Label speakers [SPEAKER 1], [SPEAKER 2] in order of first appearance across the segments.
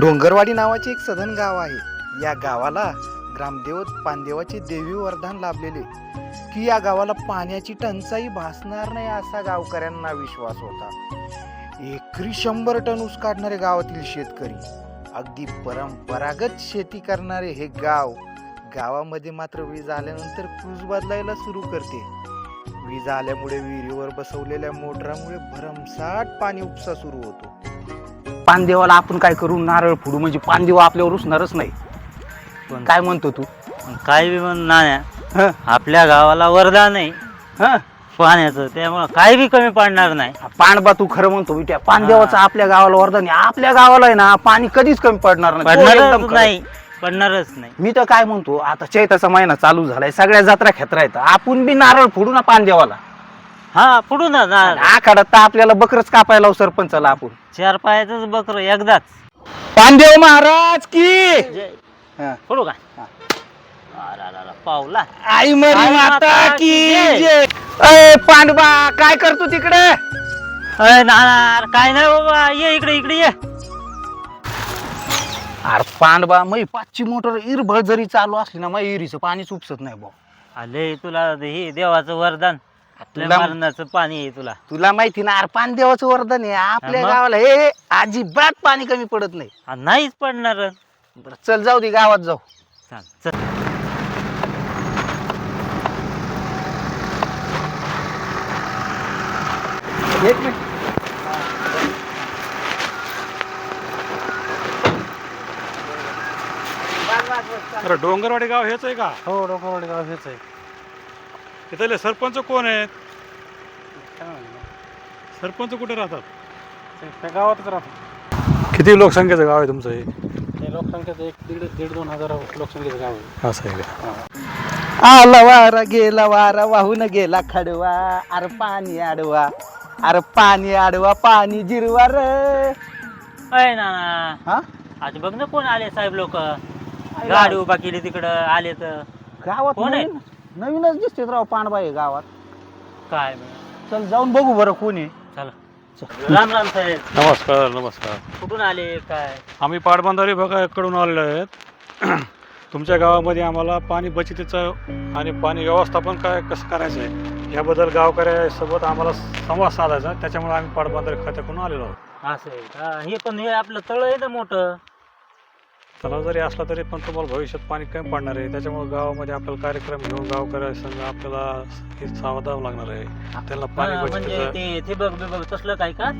[SPEAKER 1] डोंगरवाडी नावाचे एक सधन गाव आहे. या गावाला ग्रामदेवत पानदेवाचे देवी वरदान लाभलेले. की या गावाला पाण्याची टंचाई भासणार नाही असा गावकऱ्यांना विश्वास होता. एकरी शंभर टन ऊस काढणारे गावातील शेतकरी अगदी परंपरागत शेती करणारे हे गाव गावामध्ये मात्र वीज आल्यानंतर क्रूज बदलायला सुरू करते. वीज आल्यामुळे विहिरीवर बसवलेल्या मोटरामुळे भरमसाट पाणी उपसा सुरू होतो.
[SPEAKER 2] पानदेवाला आपण काय करू? नारळ फोडू. म्हणजे पानदेवा आपल्यावर उसणारच नाही.
[SPEAKER 3] पण-
[SPEAKER 2] काय म्हणतो तू?
[SPEAKER 3] काय बी म्हण नाण्या
[SPEAKER 2] हं?
[SPEAKER 3] आपल्या गावाला वरदान आहे
[SPEAKER 2] हं?
[SPEAKER 3] पाण्याचं त्यामुळं काय बी कमी पडणार नाही.
[SPEAKER 2] पाणबा तू खरं म्हणतो विट्या. पानदेवाचं आपल्या गावाला वरदान आहे आपल्या गावाला आहे ना पाणी कधीच कमी पडणार नाही. तो एकदम
[SPEAKER 3] पडणारच
[SPEAKER 2] खरं.
[SPEAKER 3] नाही. पडणारच नाही.
[SPEAKER 2] मी तर काय म्हणतो आता चैताचा महिना चालू झालाय. सगळ्या जत्रा खेत्रा आहेत. आपण बी नारळ फोडू ना पानदेवाला.
[SPEAKER 3] हा पुढू ना ना
[SPEAKER 2] आखाड्यात तर आपल्याला बकरच कापायला लावू सरपंचाला आपण.
[SPEAKER 3] चार पायाच बकर एकदाच.
[SPEAKER 2] पानदेव महाराज की. हं.
[SPEAKER 3] पुढू का. अरे, अरे, अरे, पावला.
[SPEAKER 2] आई मरी
[SPEAKER 3] आई
[SPEAKER 2] माता
[SPEAKER 3] माता
[SPEAKER 2] की
[SPEAKER 3] की
[SPEAKER 2] जय. अय पांडवा काय करतो तिकडे?
[SPEAKER 3] अरे, काय नाही बाबा ये इकडे इकडे ये.
[SPEAKER 2] अरे पांडवा मै पाचची मोटर इरभळ जरी चालू असली ना मग इरीचं पाणीच उपसत नाही भाऊ
[SPEAKER 3] आले तुला हे देवाचं वरदान.
[SPEAKER 2] तुला-
[SPEAKER 3] मरणाचं पाणी आहे तुला.
[SPEAKER 2] तुला माहिती ना अरे पानदेवाचं वरदान आहे. आपल्या
[SPEAKER 3] मग?
[SPEAKER 2] गावाला हे हे, अजिबात पाणी कमी पडत नाही.
[SPEAKER 3] आ, नाहीच पडणार.
[SPEAKER 2] बरं चल जाऊ दे गावात जाऊ.
[SPEAKER 3] चाल चल.
[SPEAKER 2] एक मिनिट.
[SPEAKER 4] अरे डोंगरवाडी गाव हेच आहे का?
[SPEAKER 5] हो डोंगरवाडी गाव हेच आहे.
[SPEAKER 4] इथले सरपंच कोण आहेत? सरपंच कुठे राहतात?
[SPEAKER 5] ते त्या गावातच राहतो
[SPEAKER 4] किती लोकसंख्येचं गाव आहे तुमचं हे?
[SPEAKER 5] ते लोकसंख्येचं एक दीड दीड दोन हजार लोकसंख्येचं गाव आहे.
[SPEAKER 4] असं आहे का?
[SPEAKER 2] आला वारा गेला वारा वाहून गेला खडवा. अरे पाणी आडवा अरे पाणी आडवा पाणी जिरवा र.
[SPEAKER 3] अय नाना
[SPEAKER 2] हा?
[SPEAKER 3] आज बघ ना कोण आले साहेब लोक. गाडी उभा केली तिकडं आले तर
[SPEAKER 2] गावात
[SPEAKER 3] कोण आहे?
[SPEAKER 2] नवीन नवीनच दिसते राव आहे गावात.
[SPEAKER 3] काय
[SPEAKER 2] चल जाऊन बघू बरं कोण आहे.
[SPEAKER 3] चला. राम राम साहेब.
[SPEAKER 4] नमस्कार नमस्कार.
[SPEAKER 3] कुठून आले काय?
[SPEAKER 4] आम्ही पाटबंधारे भागाकडून आलेलो आहेत. तुमच्या गावामध्ये आम्हाला पाणी बचतीचं आणि पाणी व्यवस्थापन काय कसं करायचं आहे? याबद्दल गावकऱ्यासोबत आम्हाला संवाद साधायचा. त्याच्यामुळे आम्ही पाटबंधारे खात्याकडून आलेलो आहोत.
[SPEAKER 3] असं आहे का? हे पण हे आपलं तळ आहे ना मोठं.
[SPEAKER 4] तलाव जरी असला तरी पण तुम्हाला भविष्यात पाणी कमी पडणार आहे. त्याच्यामुळे गावामध्ये आपल्याला कार्यक्रम घेऊन गावकऱ्यासंग आपल्याला हे सावधाव लागणार आहे. त्यांना पाणी
[SPEAKER 3] हा, म्हणजे ठिबक बिबक तसलं काय का?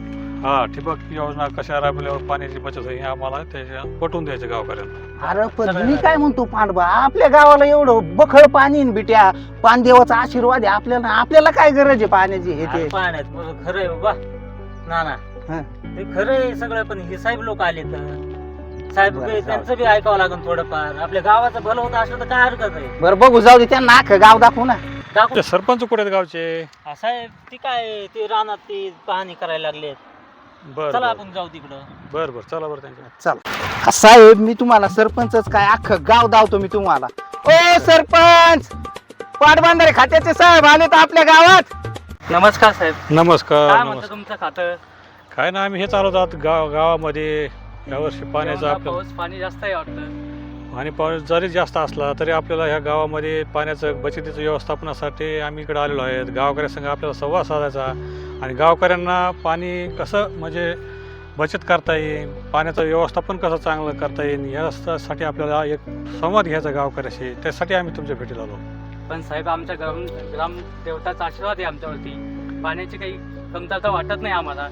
[SPEAKER 4] हा ठिबक योजना कशा राबवल्यावर पाण्याची बचत होईल हे आम्हाला त्याच्या पटवून द्यायचं गावकऱ्यांना.
[SPEAKER 2] अरे पण मी काय म्हणतो पांडवा आपल्या गावाला एवढं बखळ पाणी आहे न बिट्या. पानदेवाचा आशीर्वाद आहे आपल्याला. आपल्याला काय गरज आहे पाण्याची हे ते?
[SPEAKER 3] पाण्यात आहे बाबा. ना ना
[SPEAKER 2] हा.
[SPEAKER 3] ते खरं आहे सगळं पण हे साहेब लोक आले तर साहेब
[SPEAKER 2] बरं, जाऊ.
[SPEAKER 3] त्यांचं बी ऐकावं लागेल थोडंफार. आपल्या गावाचं भलं होतं असलं तर काय हरकत आहे?
[SPEAKER 2] बरं बघू जाऊ दे त्यांना अख्खं गाव दाखवू ना.
[SPEAKER 3] दाखव.
[SPEAKER 4] ते सरपंच कुठे आहेत गावचे?
[SPEAKER 3] हा, साहेब ती काय ते रानात ती पाहणी करायला लागलेत
[SPEAKER 4] बर
[SPEAKER 3] चला आपण जाऊ तिकडं.
[SPEAKER 4] बर बर चला बरं त्यांच्या
[SPEAKER 2] चल. साहेब मी तुम्हाला सरपंचच काय अख्खं गाव दावतो मी तुम्हाला. ओ सरपंच! पाटबंधारे खात्याचे साहेब आले तर आपल्या गावात.
[SPEAKER 3] नमस्कार साहेब.
[SPEAKER 4] नमस्कार
[SPEAKER 3] काय म्हणतं
[SPEAKER 4] नमस्कार.
[SPEAKER 3] तुमचं खातं?
[SPEAKER 4] काय ना आम्ही हे चालवत आहोत गाव गावामध्ये यावर्षी पाण्याचं आपलं
[SPEAKER 3] पाऊस पाणी जास्त आहे वाटतं.
[SPEAKER 4] आणि पाऊस जरी जास्त असला तरी आपल्याला ह्या गावामध्ये पाण्याचं बचतीचं व्यवस्थापनासाठी आम्ही इकडे आलेलो आहेत. गावकऱ्यासंग आपल्याला संवाद साधायचा. आणि गावकऱ्यांना पाणी कसं म्हणजे बचत करता येईल पाण्याचं व्यवस्थापन कसं चांगलं करता येईल यासाठी आपल्याला एक संवाद घ्यायचा गावकऱ्याशी. त्यासाठी आम्ही तुमच्या भेटीला आलो.
[SPEAKER 6] पण साहेब आमच्या ग्राम ग्राम देवताचा आशीर्वाद आहे आमच्यावरती. पाण्याची काही कमतरता वाटत नाही आम्हाला.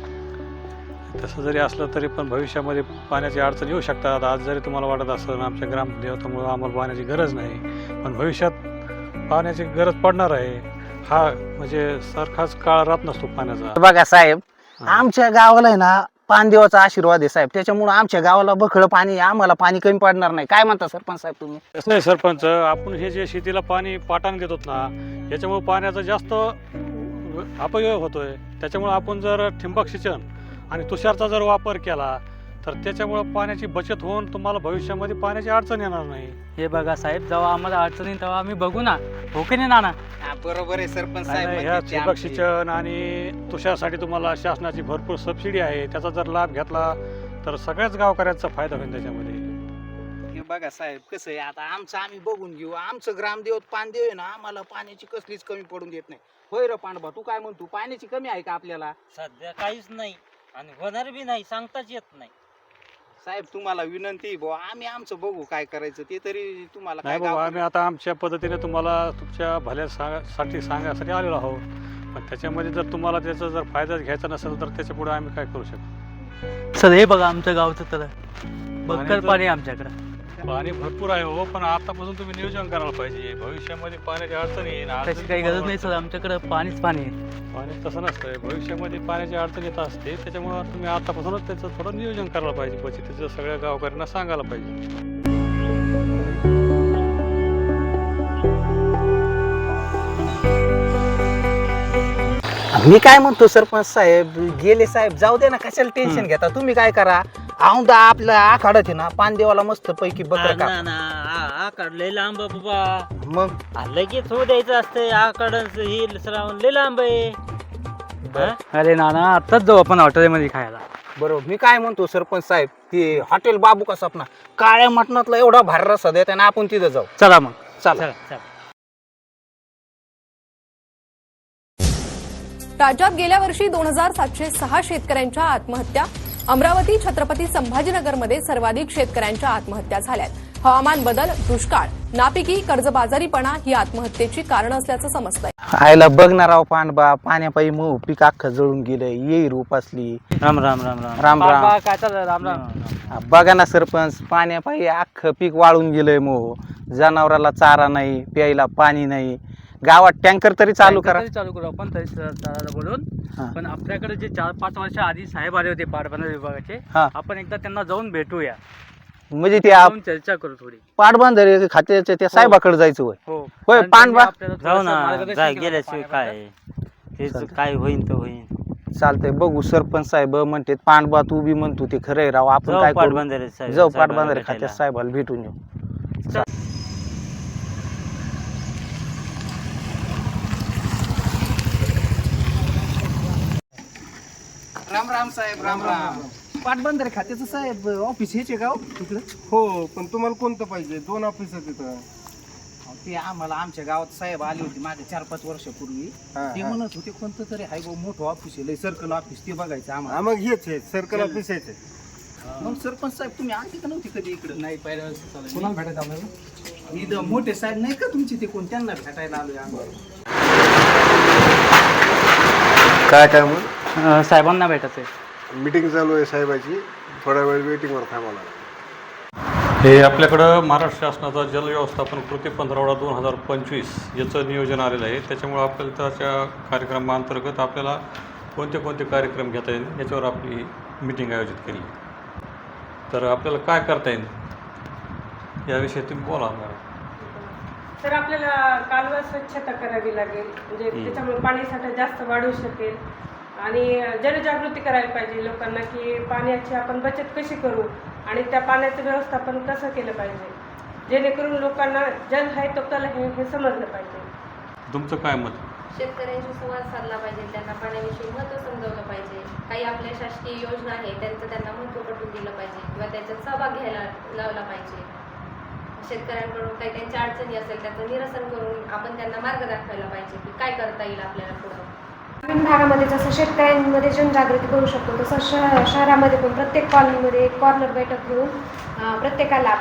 [SPEAKER 4] तसं जरी असलं तरी पण भविष्यामध्ये पाण्याची अडचण येऊ शकतात. आज जरी तुम्हाला वाटत असेल आमच्या ग्रामदेवतामुळं आम्हाला पाण्याची गरज नाही पण भविष्यात पाण्याची गरज पडणार आहे. हा म्हणजे सारखाच काळ राहत नसतो पाण्याचा.
[SPEAKER 2] बघा साहेब. आमच्या गावाला आहे ना पानदेवाचा आशीर्वाद आहे साहेब. त्याच्यामुळे आमच्या गावाला बखळ पाणी आहे, आम्हाला पाणी कमी पडणार नाही. काय म्हणता सरपंच साहेब तुम्ही?
[SPEAKER 4] कसं आहे सरपंच आपण हे जे शेतीला पाणी पाटाण देतो ना याच्यामुळे पाण्याचा जास्त अपयोग होतोय. त्याच्यामुळे आपण जर ठिंबक सिंचन आणि तुषारचा जर वापर केला तर त्याच्यामुळे पाण्याची बचत होऊन तुम्हाला भविष्यामध्ये पाण्याची अडचण येणार नाही.
[SPEAKER 6] हे बघा साहेब जेव्हा आम्हाला अडचणी तेव्हा आम्ही बघू ना. हो की नाही नाना?
[SPEAKER 2] बरोबर आहे सरपंच
[SPEAKER 4] आणि ह्या ठिबक सिंचन आणि तुषारसाठी तुम्हाला शासनाची भरपूर सबसिडी आहे त्याचा जर लाभ घेतला तर सगळ्याच गावकऱ्यांचा फायदा होईल त्याच्यामध्ये.
[SPEAKER 2] हे बघा साहेब कसं आहे आता आमचं आम्ही बघून घेऊ. आमचं ग्रामदेव पानदेव आहे ना आम्हाला पाण्याची कसलीच कमी पडून देत नाही. होय रे पांडबा तू काय म्हणतो? पाण्याची कमी आहे का आपल्याला?
[SPEAKER 3] सध्या काहीच नाही. आणि होणार बी नाही सांगताच येत नाही.
[SPEAKER 2] साहेब तुम्हाला विनंती आहे बुवा आम्ही आमचं बघू काय करायचं ते तरी तुम्हाला काय
[SPEAKER 4] नाही बाबा आम्ही आता आमच्या पद्धतीने तुम्हाला तुमच्या भल्यासाठी सांगण्यासाठी आलेलो आहोत. पण त्याच्यामध्ये जर तुम्हाला त्याचा जर फायदा घ्यायचा नसेल तर त्याच्या पुढे आम्ही काय करू शकतो?
[SPEAKER 6] सर हे बघा आमचं गावचं तर. बक्कल पाणी आहे आमच्याकडं.
[SPEAKER 4] पाणी भरपूर आहे हो पण आतापासून तुम्ही नियोजन करायला पाहिजे. भविष्यामध्ये पाण्याची अडचण येईल
[SPEAKER 6] त्याची
[SPEAKER 4] अडचण
[SPEAKER 6] काही गरज नाही सर आमच्याकडे पाणीच पाणी आहे.
[SPEAKER 4] पाणी तसं नसतंय. भविष्यामध्ये पाण्याची अडचण येत असते. त्याच्यामुळं तुम्ही आतापासूनच त्याचं थोडं नियोजन करायला पाहिजे. बचतीचं सगळ्या गावकऱ्यांना सांगायला पाहिजे.
[SPEAKER 2] मी काय म्हणतो सरपंच साहेब गेले साहेब जाऊ दे ना कशाला टेन्शन घेता? तुम्ही काय करा? औंदा आपल्या आखाडत आहे ना पानदेवाला मस्त पैकी बकर का
[SPEAKER 3] ना ना आ- आकड लय लांब आहे बाबा.
[SPEAKER 2] मग?
[SPEAKER 3] आ, लगेच होऊ द्यायचं असतंय आकड ही श्रावण लय लांब आहे. हा?
[SPEAKER 6] अरे नाना आत्ताच जाऊ आपण हॉटेलमध्ये खायला.
[SPEAKER 2] बरोबर मी काय म्हणतो सरपंच साहेब ते हॉटेल बाबू का सपना? काळ्या मटणातला एवढा भारी रसा देत आणि आपण तिथं जाऊ.
[SPEAKER 6] चला मग.
[SPEAKER 2] चला.
[SPEAKER 3] चला चला.
[SPEAKER 7] राज्यात गेल्या वर्षी दोन हजार सातशे सहा शेतकऱ्यांच्या आत्महत्या अमरावती छत्रपती संभाजीनगरमध्ये सर्वाधिक शेतकऱ्यांच्या आत्महत्या झाल्यात. हवामान बदल दुष्काळ नापिकी कर्जबाजारीपणा ही आत्महत्येची कारण असल्याचं समजतंय.
[SPEAKER 2] आयला बघणार आहो पांडबा पाण्यापायी मग पीक अख्खं जळून गेलं येईल उपासली
[SPEAKER 3] राम राम राम राम.
[SPEAKER 2] राम राम.
[SPEAKER 6] बाबा, काय चाललं राम राम.
[SPEAKER 2] बघा ना सरपंच पाण्यापायी अख्खं पीक वाळून गेलंय मो जनावराला चारा नाही प्यायला पाणी नाही. गावात टँकर तरी चालू करा
[SPEAKER 6] तरी चालू करू आपण तरी सर- सरांना बोलून
[SPEAKER 2] हा.
[SPEAKER 6] पण आपल्याकडे जे चार पाच वर्ष आधी साहेब आले होते पाटबंधारे विभागाचे
[SPEAKER 2] हा.
[SPEAKER 6] आपण एकदा त्यांना जाऊन भेटूया
[SPEAKER 2] म्हणजे ते आप-
[SPEAKER 6] जाऊन चर्चा करू थोडी
[SPEAKER 2] पाटबंधारे खात्याच्या त्या साहेबाकडे जायचं होय
[SPEAKER 6] हो
[SPEAKER 2] होय.
[SPEAKER 6] त्यांनी आपल्याला
[SPEAKER 3] जाऊ
[SPEAKER 6] थोडंसं
[SPEAKER 3] ना
[SPEAKER 6] मार्गदर्शन
[SPEAKER 3] जाय
[SPEAKER 6] केलं
[SPEAKER 3] गेल्याशिवाय
[SPEAKER 6] पाण्याबद्दल.
[SPEAKER 3] काय तेच
[SPEAKER 2] चालतंय.
[SPEAKER 3] काय होईन तर होईन
[SPEAKER 2] चालतंय बघू सरपंच साहेब म्हणते पांडबा तू बी म्हणतो ते खरंय राव आपण
[SPEAKER 3] जाऊ
[SPEAKER 2] काय करू
[SPEAKER 3] पाटबंधारे साहेब
[SPEAKER 2] जाऊ
[SPEAKER 3] साहेबाला
[SPEAKER 2] पाटबंधारे
[SPEAKER 3] भेटायला.
[SPEAKER 2] खात्यात साहेबाला भेटून येऊ राम राम साहेब राम राम पाटबंधारे खात्याचं साहेब ऑफिस हेच आहे गाव तिकडं?
[SPEAKER 8] हो पण तुम्हाला कोणतं पाहिजे? दोन ऑफिस आहेत तिथं.
[SPEAKER 2] ते आम्हाला आमच्या गावात साहेब आले होते मागे चार पाच वर्षापूर्वी.
[SPEAKER 8] हा,
[SPEAKER 2] ते
[SPEAKER 8] हा.
[SPEAKER 2] म्हणत होते कोणतं तरी हाय गो मोठं ऑफिस आहे सर्कल ऑफिस ते बघायचं
[SPEAKER 8] हा
[SPEAKER 2] आम्हाला
[SPEAKER 8] मग हेच आहे सर्कल ऑफिस आहे. ते.
[SPEAKER 2] मग सरपंच साहेब तुम्ही आलते का नव्हती कधी इकडे?
[SPEAKER 6] नाही पहिल्या
[SPEAKER 5] आपल्याला
[SPEAKER 2] इथं मोठे साहेब नाही का तुमचे ते कोण? त्यांना भेटायला आलोय आम्ही.
[SPEAKER 8] काय काय मग?
[SPEAKER 6] अं, साहेबांना भेटायचं आहे
[SPEAKER 8] मीटिंग चालू आहे साहेबाची. थोडा वेळ वेटिंगवर थांबावं लागेल.
[SPEAKER 4] हे आपल्याकडं महाराष्ट्र शासनाचा जल व्यवस्थापन कृती पंधरवडा दोन हजार पंचवीस याचं नियोजन आलेलं आहे. त्याच्यामुळं आपल्याला त्याच्या कार्यक्रमाअंतर्गत आपल्याला कोणते कोणते कार्यक्रम घेता येईल याच्यावर आपली मिटिंग आयोजित केली. तर आपल्याला काय करता येईल याविषयी तुम्ही बोला आम्हाला
[SPEAKER 9] तर आपल्याला कालवा स्वच्छता करावी लागेल. म्हणजे त्याच्यामुळे पाणीसाठा जास्त वाढू शकेल. आणि जनजागृती करायला पाहिजे लोकांना की पाण्याची आपण बचत कशी करू आणि त्या पाण्याचं व्यवस्थापन कसं केलं पाहिजे? जेणेकरून लोकांना जल आहे तो कल आहे हे समजलं पाहिजे.
[SPEAKER 4] तुमचं काय मत?
[SPEAKER 10] शेतकऱ्यांशी संवाद साधला पाहिजे त्यांना पाण्याविषयी महत्त्व समजावलं पाहिजे. काही आपल्या शासकीय योजना आहे त्यांचं त्यांना महत्त्व पटवून दिलं पाहिजे किंवा त्याच्यात सहभाग घ्यायला लावला पाहिजे. शेतकऱ्यांकडून काही त्यांच्या अडचणी असेल त्याचं निरसन करून आपण त्यांना मार्ग दाखवायला पाहिजे की काय करता येईल आपल्याला पुढं.
[SPEAKER 11] ग्रामीण भागामध्ये जसं शेतकऱ्यांमध्ये जनजागृती करू शकतो तसं शह शहरामध्ये पण प्रत्येक कॉलनीमध्ये एक कॉर्नर बैठक घेऊन प्रत्येकाला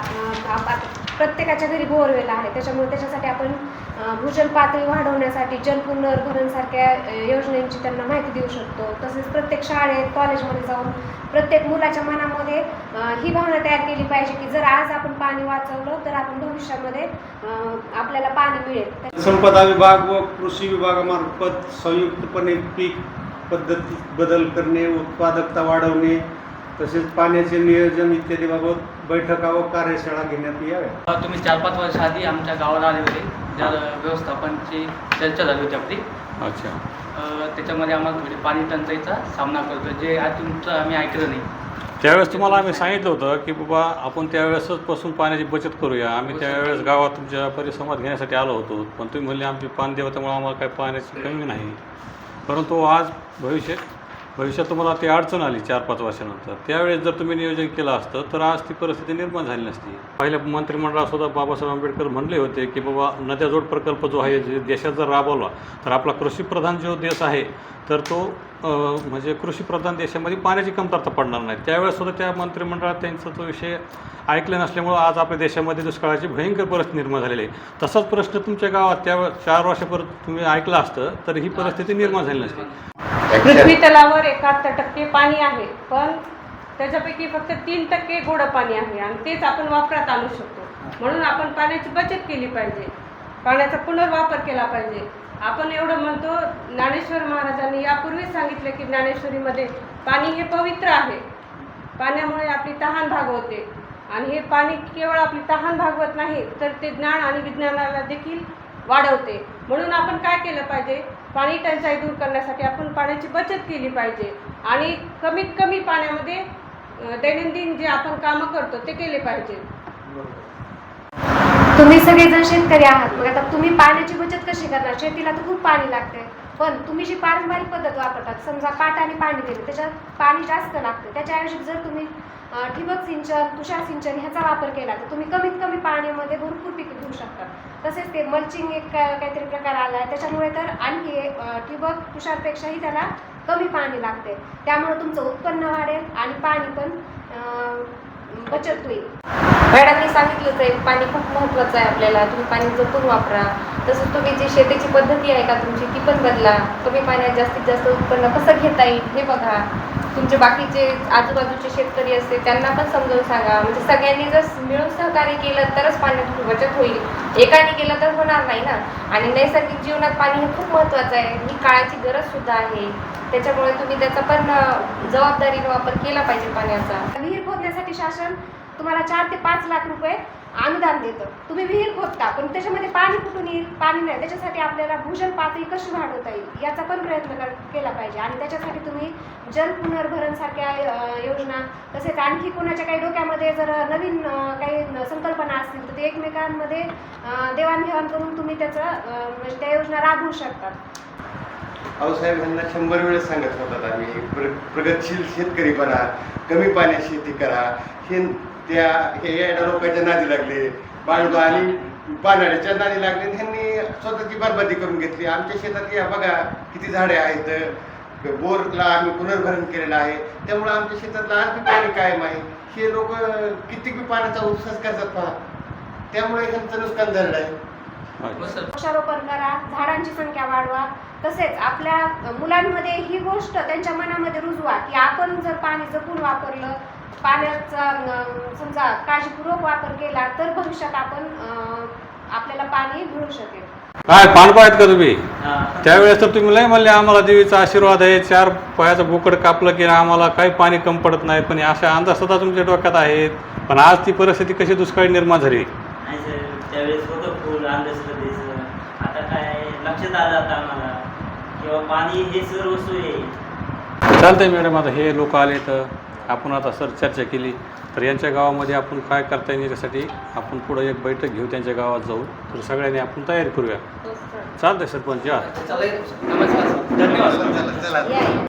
[SPEAKER 11] प्रत्येकाच्या घरी बोअरवेल आहे. त्याच्यामुळे त्याच्यासाठी आपण भूजल पातळी वाढवण्यासाठी जल पुनर्भरणसारख्या योजनांची त्यांना माहिती देऊ शकतो. तसेच प्रत्येक शाळेत कॉलेजमध्ये जाऊन प्रत्येक मुलाच्या मनामध्ये ही भावना तयार केली पाहिजे की जर आज आपण पाणी वाचवलं तर आपण भविष्यामध्ये आपल्याला पाणी मिळेल.
[SPEAKER 12] संपदा विभाग व कृषी विभागामार्फत संयुक्तपणे पीक पद्धती बदल करणे उत्पादकता वाढवणे तसेच पाण्याचे नियोजन इत्यादीबाबत बैठका व कार्यशाळा घेण्यात याव्या.
[SPEAKER 6] तुम्ही चार पाच वर्ष आधी आमच्या गावाला आले होते. जल व्यवस्थापनची चर्चा झाली होती आपली.
[SPEAKER 4] अच्छा.
[SPEAKER 6] त्याच्यामध्ये आम्हाला थोडी पाणी टंचाईचा सामना करतो जे आज तुमचं आम्ही ऐकलं नाही.
[SPEAKER 4] त्यावेळेस तुम्हाला आम्ही सांगितलं होतं की बाबा आपण त्यावेळेसच पासून पाण्याची बचत करूया. आम्ही त्यावेळेस गावात तुमच्या परिसंवाद घेण्यासाठी आलो होतो. पण तुम्ही म्हणले आमची पान देवतामुळे आम्हाला काही पाण्याची कमी नाही. परंतु आज भविष्यात भविष्यात तुम्हाला ती अडचण आली चार पाच वर्षानंतर. त्यावेळेस जर तुम्ही नियोजन केलं असतं तर आज ती परिस्थिती निर्माण झाली नसती. पहिल्या मंत्रिमंडळात सुद्धा बाबासाहेब आंबेडकर म्हणले होते की बाबा नद्याजोड प्रकल्प जो आहे जे देशात जर राबवला तर आपला कृषीप्रधान जो देश आहे तर तो म्हणजे कृषीप्रधान देशामध्ये पाण्याची कमतरता पडणार नाही. त्यावेळेस सुद्धा त्या मंत्रिमंडळात त्यांचा तो विषय ऐकला नसल्यामुळं आज आपल्या देशामध्ये दुष्काळाची भयंकर परिस्थिती निर्माण झालेली आहे. तसाच प्रश्न तुमच्या गावात त्या चार वर्षापर्यंत तुम्ही ऐकला असतं तर ही परिस्थिती निर्माण झाली नसती.
[SPEAKER 9] पृथ्वी तलावर एकाहत्तर टक्के पाणी आहे पण त्याच्यापैकी फक्त तीन टक्के गोडं पाणी आहे आणि तेच आपण वापरात आणू शकतो. म्हणून आपण पाण्याची बचत केली पाहिजे. पाण्याचा पुनर्वापर केला पाहिजे. आपण एवढं म्हणतो ज्ञानेश्वर महाराजांनी यापूर्वीच सांगितलं की ज्ञानेश्वरीमध्ये पाणी हे पवित्र आहे. पाण्यामुळे आपली तहान भागवते. आणि हे पाणी केवळ आपली तहान भागवत नाही तर ते ज्ञान आणि विज्ञानाला देखील वाढवते. म्हणून आपण काय केलं पाहिजे? पाणी टंचाई दूर करण्यासाठी आपण पाण्याची बचत केली पाहिजे. आणि कमीत कमी पाण्यामध्ये दैनंदिन जे आपण कामं करतो ते केले पाहिजे.
[SPEAKER 11] तुम्ही सगळेजण शेतकरी आहात. मग आता तुम्ही पाण्याची बचत कशी करणार? शेतीला तर खूप पाणी लागते पण तुम्ही जी पारंपरिक पद्धत वापरतात समजा पाटाने पाणी दिलं त्याच्यात पाणी जास्त लागतं. त्याच्याऐवजी जर तुम्ही ठिबक सिंचन तुषार सिंचन ह्याचा वापर केला तर तुम्ही कमीत कमी पाण्यामध्ये भरपूर पिके घेऊ शकता. तसेच ते मल्चिंग एक का- काहीतरी प्रकार आला आहे त्याच्यामुळे तर आणखी ठिबक तुषारपेक्षाही त्याला कमी पाणी लागते. त्यामुळे तुमचं उत्पन्न वाढेल आणि पाणी पण बचत होईल.
[SPEAKER 10] मॅडमनी सांगितलंच आहे पाणी खूप महत्त्वाचं आहे आपल्याला. तुम्ही पाणी जपून वापरा. तसंच तुम्ही जी शेतीची पद्धती आहे का तुमची ती पण बदला. कमी पाण्यात जास्तीत जास्त उत्पन्न कसं घेता येईल हे बघा. तुमचे बाकीचे आजूबाजूचे शेतकरी असते त्यांना पण समजावून सांगा. म्हणजे सगळ्यांनी जर मिळून सहकार्य केलं तरच पाण्याची बचत होईल. एकाने केलं तर होणार नाही ना? आणि नैसर्गिक जीवनात पाणी हे खूप महत्त्वाचं आहे. ही काळाची गरज सुद्धा आहे. त्याच्यामुळे तुम्ही त्याचा पण जबाबदारीने वापर केला पाहिजे पाण्याचा.
[SPEAKER 11] विहीर खोदण्यासाठी शासन तुम्हाला चार ते पाच लाख रुपये अनुदान देतं. तुम्ही विहीर खोदता पण त्याच्यामध्ये पाणी कुठून येईल? पाणी नाही. त्याच्यासाठी आपल्याला भूजल पातळी कशी वाढवता येईल? याचा पण प्रयत्न केला पाहिजे. आणि त्याच्यासाठी तुम्ही जल पुनर्भरणसारख्या योजना तसेच आणखी कोणाच्या काही डोक्यामध्ये जर नवीन काही संकल्पना असतील तर ते एकमेकांमध्ये देवाणघेवाण करून तुम्ही त्याचं म्हणजे त्या योजना राबवू शकतात
[SPEAKER 8] आऊसाहेब यांना शंभर वेळेस सांगत होतात आम्ही प्र प्रगतशील शेतकरी बना कमी पाण्यात शेती करा. हे त्या हे यायला लोकांच्या नादी लागले. बाळबा आणि पानाड्याच्या नादी लागले. त्यांनी स्वतःची बरबादी करून घेतली. आमच्या शेतात या बघा किती झाडे आहेत. बोरला आम्ही पुनर्भरण केलेलं आहे. त्यामुळे आमच्या शेतातलं आणखी पाणी कायम आहे. हे लोक किती बी पाण्याचा उपसास करतात पहा. त्यामुळे ह्यांचं नुकसान झालेलं आहे.
[SPEAKER 11] वृक्षारोपण करा झाडांची संख्या वाढवा. तसेच आपल्या मुलांमध्ये ही गोष्ट त्यांच्या मनामध्ये रुजवा की आपण जर पाणी जपून वापरलं पाण्याचा समजा काळजीपूर्वक वापर केला तर भविष्यात आपण आपल्याला पाणी मिळू शकेल.
[SPEAKER 4] काय पाणपा आहेत का तुम्ही. त्यावेळेस तर तुम्ही लय म्हणले आम्हाला देवीचा आशीर्वाद आहे चार पायाचं बोकड कापलं की आम्हाला काही पाणी कम पडत नाही. पण अशा अंदाज सुद्धा तुमच्या डोक्यात आहेत. पण आज ती परिस्थिती कशी दुष्काळी निर्माण झाली?
[SPEAKER 3] नाही सर त्यावेळेस होतं फुल अंधश्रद्धेचं. आता काय लक्षात आलं आता आम्हाला. किंवा पाणी हे सर्व सोय आहे.
[SPEAKER 4] चालतंय मॅडम आता हे लोक आले तर. आपण आता सर चर्चा केली तर यांच्या गावामध्ये आपण काय करता येईल याच्यासाठी आपण पुढं एक बैठक घेऊ त्यांच्या गावात जाऊ. तर सगळ्यांनी आपण तयारी करूया. चालतंय सरपंच या.
[SPEAKER 6] नमस्कार धन्यवाद.